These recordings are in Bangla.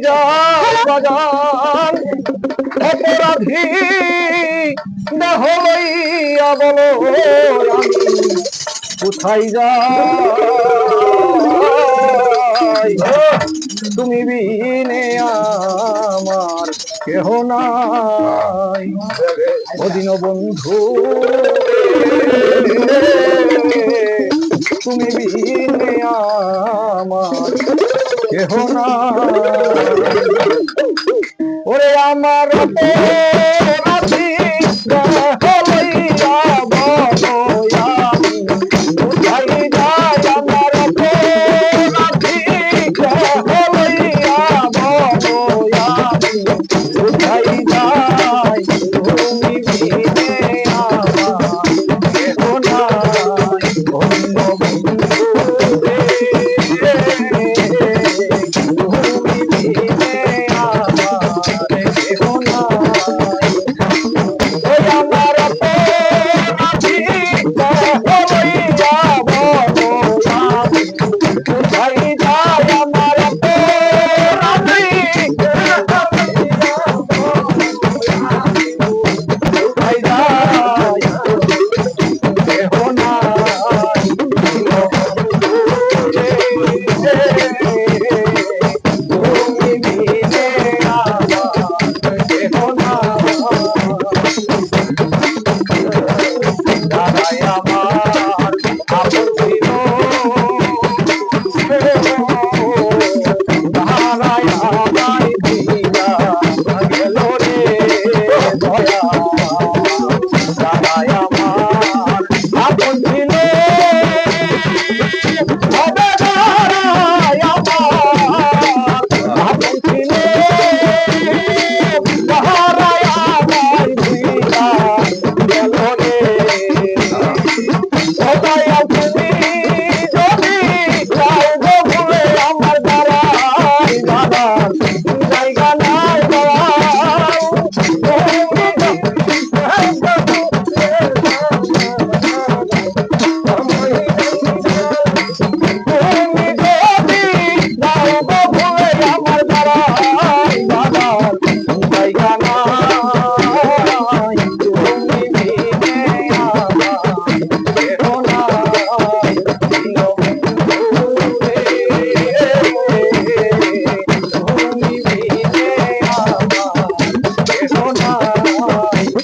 যাই বাজান অপরাধী দেহ লইয়া বলো কোথায় তুমি বিনে আমার কেহ নাই। অদিন বন্ধু। তুমি বিনে আমার কেহ না। ওরে আমার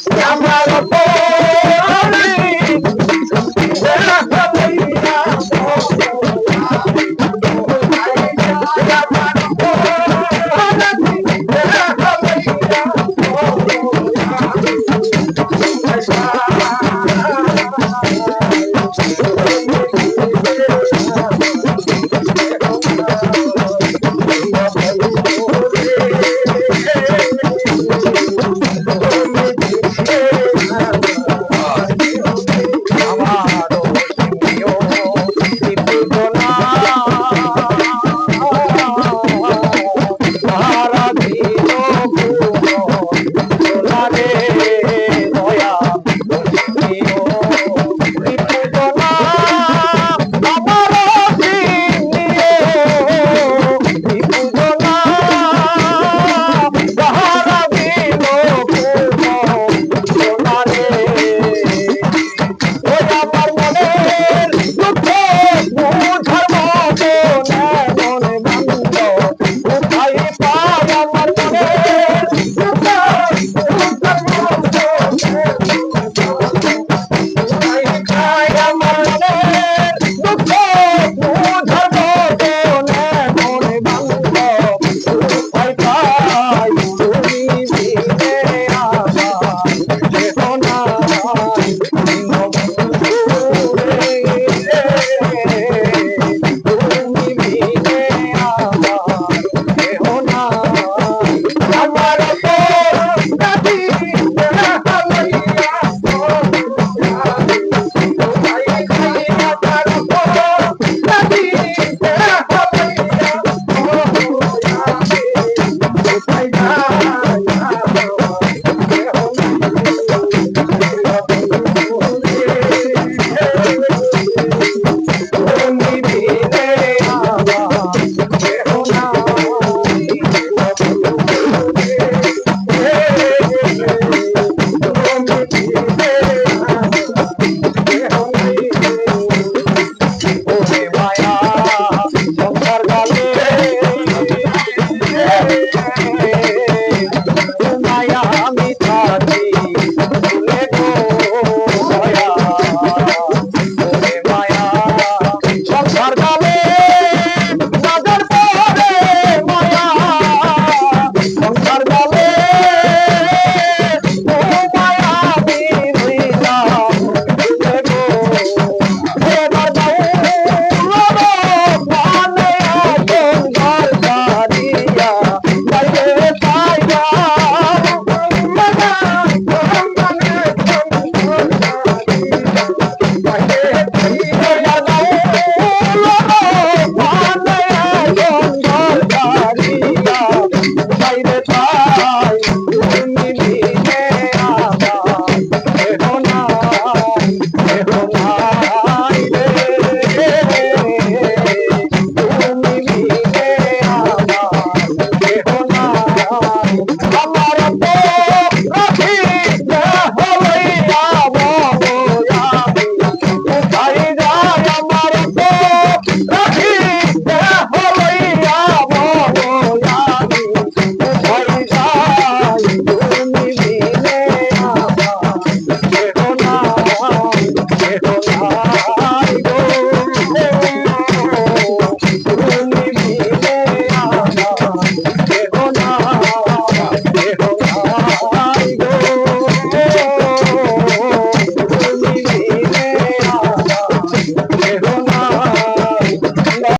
I'm right up